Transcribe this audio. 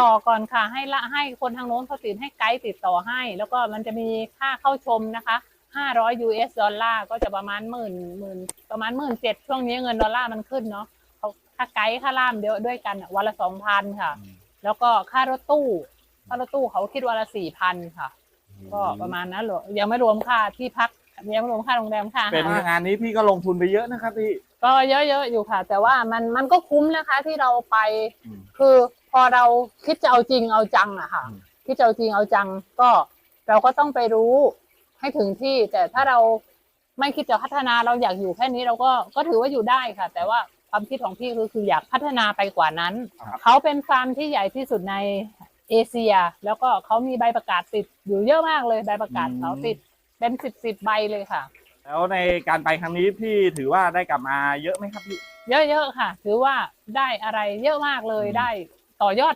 ต่อก่อนค่ะ ให้ละให้คนทางโน้นเขาติดให้ไกด์ติดต่อให้ แล้วก็มันจะมีค่าเข้าชมนะคะ500 US ดอลลาร์ก็จะประมาณหมื่นหมื่นประมาณหมื่นเจ็ดช่วงนี้เงินดอลลาร์มันขึ้นเนาะเขาค่าไกด์ค่าล่ามเดียวด้วยกันอะวันละสองพันค่ะ แล้วก็ค่ารถตู้ค่ารถตู้เขาคิดวันละสี่พันค่ะ ก็ประมาณนั้นหรอยังไม่รวมค่าที่พักยังไม่รวมค่าโรงแรมค่าอาเป็นหารงานนี้พี่ก็ลงทุนไปเยอะนะครับพี่ก็เยอะๆอยู่ค่ะ แต่ว่ามันมันก็คุ้มนะคะที่เราไปอืมคือพ อเราคิดจะเอาจริงเอาจังอะค่ะอืมคิดจะเอาจริงเอาจัง ก็เราก็ต้องไปรู้ให้ถึงที่ แต่ถ้าเราไม่คิดจะพัฒนาเราอยากอยู่แค่นี้เราก็ก็ถือว่าอยู่ได้ค่ะ แต่ว่าความคิดของพี่คือคืออยากพัฒนาไปกว่านั้นครับเขาเป็นฟาร์มที่ใหญ่ที่สุดในเอเชีย แล้วก็เขามีใบประกาศติดอยู่เยอะมากเลยใบประกาศเขาติดเป็นสิบสิบใบเลยค่ะ แล้วในการไปครั้งนี้พี่ถือว่าได้กลับมาเยอะไหมครับพี่ เยอะๆค่ะ ถือว่าได้อะไรเยอะมากเลยอืมได้ ต่อยอด